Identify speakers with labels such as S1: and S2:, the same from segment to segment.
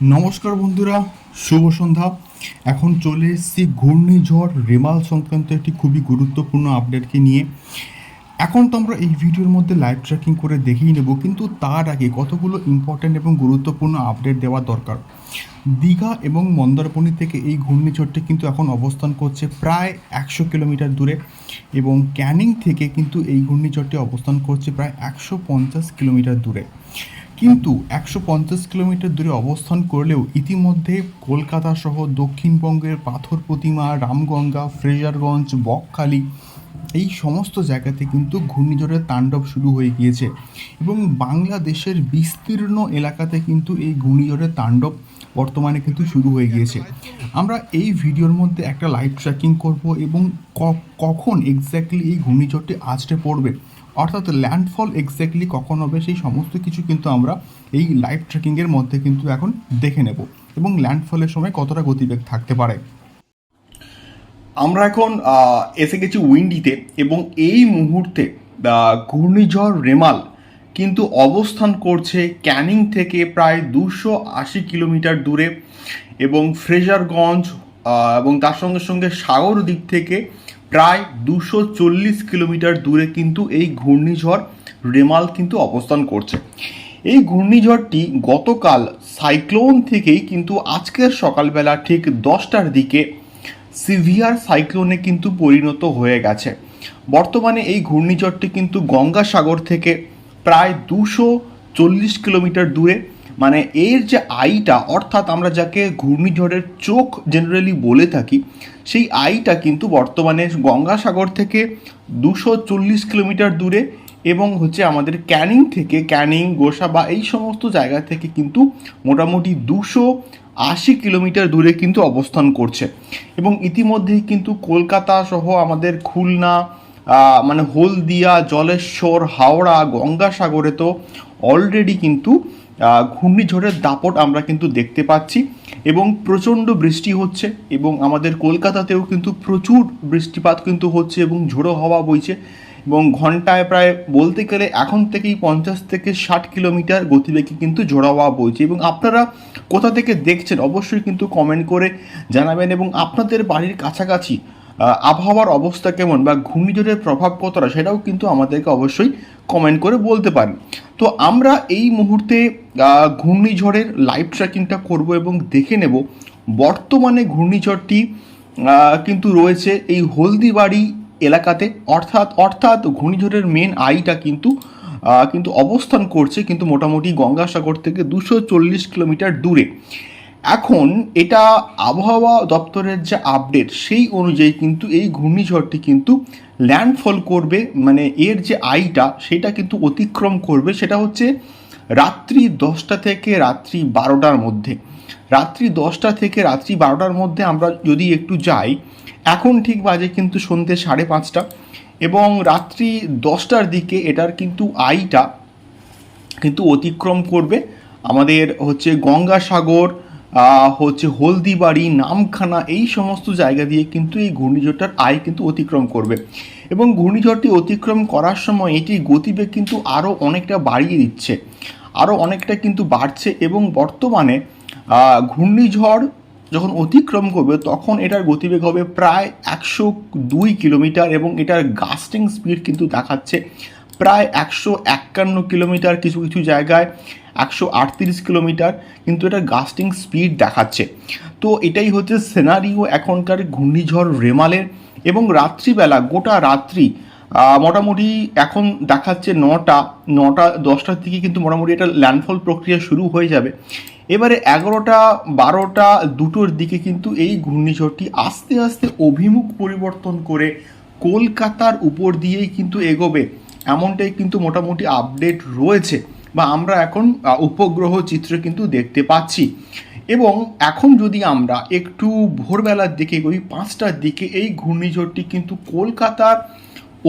S1: নমস্কার বন্ধুরা, শুভ সন্ধ্যা। এখন চলে এসেছি ঘূর্ণিঝড় রেমাল সংক্রান্ত একটি খুবই গুরুত্বপূর্ণ আপডেটকে নিয়ে। এখন তো আমরা এই ভিডিওর মধ্যে লাইভ ট্র্যাকিং করে দেখেই নেব, কিন্তু তার আগে কতগুলো ইম্পর্ট্যান্ট এবং গুরুত্বপূর্ণ আপডেট দেওয়া দরকার? দীঘা এবং মন্দারমণি থেকে এই ঘূর্ণিঝড়টি কিন্তু এখন অবস্থান করছে প্রায় একশো কিলোমিটার দূরে এবং ক্যানিং থেকে কিন্তু এই ঘূর্ণিঝড়টি অবস্থান করছে প্রায় একশো পঞ্চাশ কিলোমিটার দূরে। কিন্তু একশো পঞ্চাশ কিলোমিটার দূরে অবস্থান করলেও ইতিমধ্যে কলকাতা সহ দক্ষিণবঙ্গের পাথর প্রতিমা, রামগঙ্গা, ফ্রেজারগঞ্জ, বকখালি এই সমস্ত জায়গাতে কিন্তু ঘূর্ণিঝড়ের তাণ্ডব শুরু হয়ে গিয়েছে এবং বাংলাদেশের বিস্তীর্ণ এলাকাতে কিন্তু এই ঘূর্ণিঝড়ের তাণ্ডব বর্তমানে কিন্তু শুরু হয়ে গিয়েছে। আমরা এই ভিডিওর মধ্যে একটা লাইভ ট্র্যাকিং করব এবং কখন এক্স্যাক্টলি এই ঘূর্ণিঝড়টি আছড়ে পড়বে অর্থাৎ ল্যান্ডফল এক্স্যাক্টলি কখন হবে, সেই সমস্ত কিছু কিন্তু আমরা এই লাইভ ট্রেকিংয়ের মধ্যে কিন্তু এখন দেখে নেব এবং ল্যান্ডফলের সময় কতটা গতিবেগ থাকতে পারে। আমরা এখন এসে গেছি উইন্ডিতে এবং এই মুহূর্তে ঘূর্ণিঝড় রেমাল কিন্তু অবস্থান করছে ক্যানিং থেকে প্রায় দুশো আশি কিলোমিটার দূরে এবং ফ্রেজারগঞ্জ এবং তার সঙ্গে সঙ্গে সাগর দিক থেকে প্রায় দুশো চল্লিশ কিলোমিটার দূরে কিন্তু এই ঘূর্ণিঝড় রেমাল কিন্তু অবস্থান করছে। এই ঘূর্ণিঝড়টি গতকাল সাইক্লোন থেকেই কিন্তু আজকের সকালবেলা ঠিক দশটার দিকে সিভিয়ার সাইক্লোনে কিন্তু পরিণত হয়ে গেছে। বর্তমানে এই ঘূর্ণিঝড়টি কিন্তু গঙ্গাসাগর থেকে প্রায় দুশো চল্লিশ কিলোমিটার দূরে। মানে এর যে আইটা, অর্থাৎ আমরা যাকে ঘূর্ণিঝড়ের চোখ জেনারেলি বলে থাকি সেই আইটা কিন্তু বর্তমানে গঙ্গাসাগর থেকে দুশো চল্লিশ কিলোমিটার দূরে এবং হচ্ছে আমাদের ক্যানিং থেকে, ক্যানিং, গোসা বা এই সমস্ত জায়গা থেকে কিন্তু মোটামুটি দুশো আশি কিলোমিটার দূরে কিন্তু অবস্থান করছে। এবং ইতিমধ্যেই কিন্তু কলকাতা সহ আমাদের খুলনা মানে হলদিয়া, জলেশ্বর, হাওড়া, গঙ্গাসাগরে তো অলরেডি কিন্তু ঘূর্ণিঝড়ের দাপট আমরা কিন্তু দেখতে পাচ্ছি এবং প্রচণ্ড বৃষ্টি হচ্ছে এবং আমাদের কলকাতাতেও কিন্তু প্রচুর বৃষ্টিপাত কিন্তু হচ্ছে এবং ঝোড়ো হওয়া বইছে এবং ঘন্টায় প্রায় বলতে গেলে এখন থেকেই পঞ্চাশ থেকে ষাট কিলোমিটার গতিবেগে কিন্তু ঝোড়ো হাওয়া বইছে এবং আপনারা কোথা থেকে দেখছেন অবশ্যই কিন্তু কমেন্ট করে জানাবেন এবং আপনাদের বাড়ির কাছাকাছি আবহাওয়ার অবস্থা কেমন বা ঘূর্ণিঝড়ের প্রভাব কতটা সেটাও কিন্তু আমাদেরকে অবশ্যই কমেন্ট করে বলতে পারেন তো আমরা এই মুহূর্তে ঘূর্ণিঝড়ের লাইভ ট্র্যাকিংটা করব এবং দেখে নেব বর্তমানে ঘূর্ণিঝড়টি কিন্তু রয়েছে এই হলদিবাড়ি এলাকাতে। অর্থাৎ অর্থাৎ ঘূর্ণিঝড়ের মেন আইটা কিন্তু কিন্তু অবস্থান করছে কিন্তু মোটামুটি গঙ্গাসাগর থেকে দুশো চল্লিশ কিলোমিটার দূরে। এখন এটা আবহাওয়া দপ্তরের যে আপডেট সেই অনুযায়ী কিন্তু এই ঘূর্ণিঝড়টি কিন্তু ল্যান্ডফল করবে মানে এর যে আইটা সেটা কিন্তু অতিক্রম করবে, সেটা হচ্ছে রাত্রি দশটা থেকে রাত্রি বারোটার মধ্যে। রাত্রি দশটা থেকে রাত্রি বারোটার মধ্যে আমরা যদি একটু যাই, এখন ঠিক বাজে কিন্তু সন্ধ্যে সাড়ে পাঁচটা এবং রাত্রি দশটার দিকে এটার কিন্তু আইটা কিন্তু অতিক্রম করবে। আমাদের হচ্ছে গঙ্গাসাগর হচ্ছে হলদিবাড়ি, নামখানা এই সমস্ত জায়গা দিয়ে কিন্তু এই ঘূর্ণিঝড়টার আয় কিন্তু অতিক্রম করবে। এবং ঘূর্ণিঝড়টি অতিক্রম করার সময় এটির গতিবেগ কিন্তু আরও অনেকটা বাড়িয়ে দিচ্ছে। আরও অনেকটা কিন্তু বাড়ছে এবং বর্তমানে ঘূর্ণিঝড় যখন অতিক্রম করবে তখন এটার গতিবেগ হবে প্রায় একশো দুই কিলোমিটার এবং এটার গাস্টিং স্পিড কিন্তু দেখাচ্ছে প্রায় একশো একান্ন কিলোমিটার কিছু কিছু জায়গায়। একশো আটত্রিশ কিলোমিটার, কিন্তু এটা গাস্টিং স্পিড দেখাচ্ছে। তো এটাই হচ্ছে সেনারিও এখনকার ঘূর্ণিঝড় রেমালের এবং রাত্রিবেলা, গোটা রাত্রি মোটামুটি এখন দেখাচ্ছে নটা নটা, দশটার দিকে কিন্তু মোটামুটি এটা ল্যান্ডফল প্রক্রিয়া শুরু হয়ে যাবে। এবারে এগারোটা, বারোটা, দুটোর দিকে কিন্তু এই ঘূর্ণিঝড়টি আস্তে আস্তে অভিমুখ পরিবর্তন করে কলকাতার উপর দিয়েই কিন্তু এগোবে। এমনটাই কিন্তু মোটামুটি আপডেট রয়েছে। বা আমরা এখন উপগ্রহ চিত্র কিন্তু দেখতে পাচ্ছি। এবং এখন যদি আমরা একটু ভোরবেলার দিকে ওই পাঁচটার দিকে এই ঘূর্ণিঝড়টি কিন্তু কলকাতার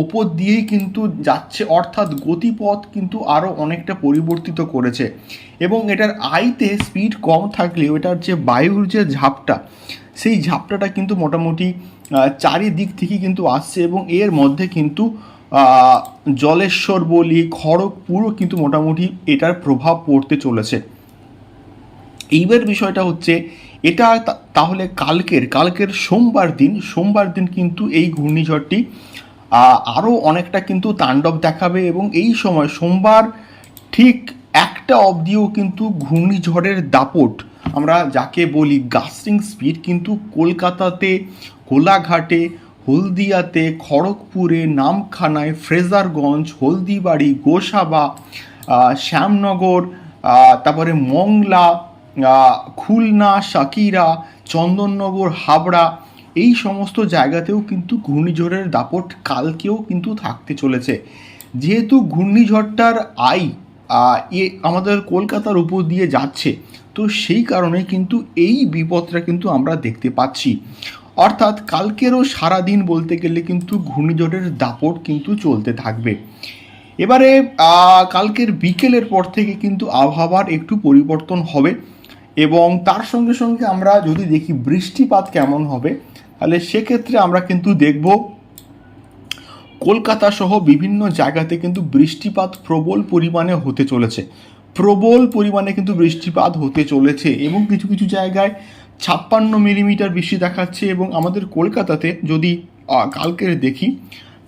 S1: ওপর দিয়েই কিন্তু যাচ্ছে, অর্থাৎ গতিপথ কিন্তু আরও অনেকটা পরিবর্তিত করেছে। এবং এটার আইতে স্পিড কম থাকলেও এটার যে বায়ুর যে ঝাপটা, সেই ঝাপটাটা কিন্তু মোটামুটি চারিদিক থেকে কিন্তু আসছে এবং এর মধ্যে কিন্তু জলেশ্বর বলি খড়গপুরও কিন্তু মোটামুটি এটার প্রভাব পড়তে চলেছে। এইবার বিষয়টা হচ্ছে, এটা তাহলে কালকের কালকের সোমবার দিন সোমবার দিন কিন্তু এই ঘূর্ণিঝড়টি আরও অনেকটা কিন্তু তাণ্ডব দেখাবে এবং এই সময় সোমবার ঠিক একটা অবধিও কিন্তু ঘূর্ণিঝড়ের দাপট, আমরা যাকে বলি গাস্টিং স্পিড কিন্তু কলকাতাতে, কোলাঘাটে হলদিয়াতে খড়গপুরে নামখানায় ফ্রেজারগঞ্জ, হলদিবাড়ি, গোসাবা শ্যামনগর তারপরে মংলা খুলনা, সাকিরা, চন্দননগর, হাবড়া এই সমস্ত জায়গাতেও কিন্তু ঘূর্ণিঝড়ের দাপট কালকেও কিন্তু থাকতে চলেছে। যেহেতু ঘূর্ণিঝড়টার আই এ আমাদের কলকাতার উপর দিয়ে যাচ্ছে, তো সেই কারণে কিন্তু এই বিপদটা কিন্তু আমরা দেখতে পাচ্ছি। অর্থাৎ কালকেরও সারাদিন বলতে গেলে কিন্তু ঘূর্ণিঝড়ের দাপট কিন্তু চলতে থাকবে। এবারে কালকের বিকেলের পর থেকে কিন্তু আবহাওয়ার একটু পরিবর্তন হবে এবং তার সঙ্গে সঙ্গে আমরা যদি দেখি বৃষ্টিপাত কেমন হবে, তাহলে সেক্ষেত্রে আমরা কিন্তু দেখব কলকাতা সহ বিভিন্ন জায়গাতে কিন্তু বৃষ্টিপাত প্রবল পরিমাণে হতে চলেছে। প্রবল পরিমাণে কিন্তু বৃষ্টিপাত হতে চলেছে এবং কিছু কিছু জায়গায় ছাপ্পান্ন মিলিমিটার বেশি দেখাচ্ছে এবং আমাদের কলকাতাতে যদি কালকের দেখি,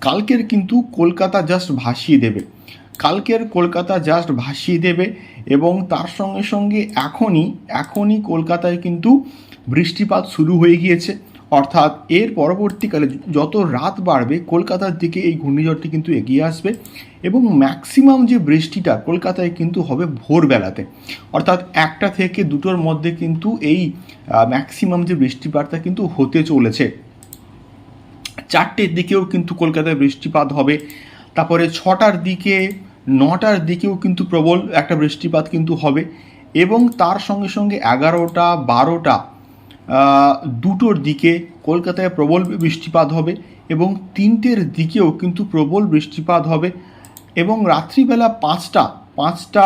S1: কালকের কিন্তু কলকাতা জাস্ট ভাসিয়ে দেবে। কালকের কলকাতা জাস্ট ভাসিয়ে দেবে এবং তার সঙ্গে সঙ্গে এখনই এখনই কলকাতায় কিন্তু বৃষ্টিপাত শুরু হয়ে গিয়েছে। অর্থাৎ এর পরবর্তীকালে যত রাত বাড়বে, কলকাতার দিকে এই ঘূর্ণিঝড়টি কিন্তু এগিয়ে আসবে এবং ম্যাক্সিমাম যে বৃষ্টিটা কলকাতায় কিন্তু হবে ভোরবেলাতে। অর্থাৎ একটা থেকে দুটোর মধ্যে কিন্তু এই ম্যাক্সিমাম যে বৃষ্টিপাতটা কিন্তু হতে চলেছে। চারটের দিকেও কিন্তু কলকাতায় বৃষ্টিপাত হবে। তারপরে ছটার দিকে, নটার দিকেও কিন্তু প্রবল একটা বৃষ্টিপাত কিন্তু হবে এবং তার সঙ্গে সঙ্গে এগারোটা, বারোটা দুটোর দিকে কলকাতায় প্রবল বৃষ্টিপাত হবে এবং তিনটের দিকেও কিন্তু প্রবল বৃষ্টিপাত হবে এবং রাত্রিবেলা পাঁচটা পাঁচটা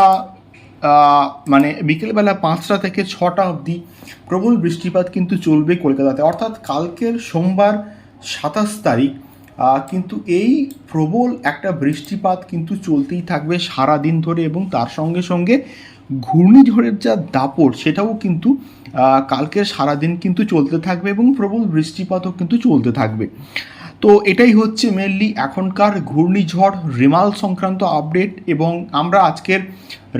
S1: মানে বিকেলবেলা পাঁচটা থেকে ছটা অবধি প্রবল বৃষ্টিপাত কিন্তু চলবে কলকাতাতে। অর্থাৎ কালকের সোমবার সাতাশ তারিখ কিন্তু এই প্রবল একটা বৃষ্টিপাত কিন্তু চলতেই থাকবে সারা দিন ধরে এবং তার সঙ্গে সঙ্গে ঘূর্ণিঝড়ের যা দাপট, সেটাও কিন্তু কালকের সারাদিন কিন্তু চলতে থাকবে এবং প্রবল বৃষ্টিপাতও কিন্তু চলতে থাকবে। তো এটাই হচ্ছে মেনলি এখনকার ঘূর্ণিঝড়, রেমাল সংক্রান্ত আপডেট এবং আমরা আজকের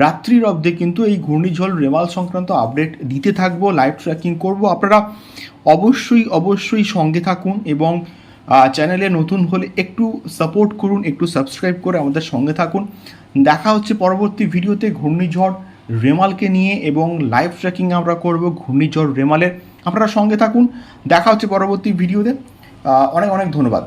S1: রাত্রির অবধি কিন্তু এই ঘূর্ণিঝড়, রেমাল সংক্রান্ত আপডেট দিতে থাকব লাইভ ট্র্যাকিং করব। আপনারা অবশ্যই অবশ্যই সঙ্গে থাকুন এবং চ্যানেলে নতুন হলে একটু সাপোর্ট করুন, একটু সাবস্ক্রাইব করে আমাদের সঙ্গে থাকুন। দেখা হচ্ছে পরবর্তী ভিডিওতে ঘূর্ণিঝড় রেমালকে নিয়ে এবং লাইভ ট্র্যাকিং আমরা করব ঘূর্ণিঝড় রেমালের। আপনারা সঙ্গে থাকুন। দেখা হচ্ছে পরবর্তী ভিডিওতে অনেক অনেক ধন্যবাদ।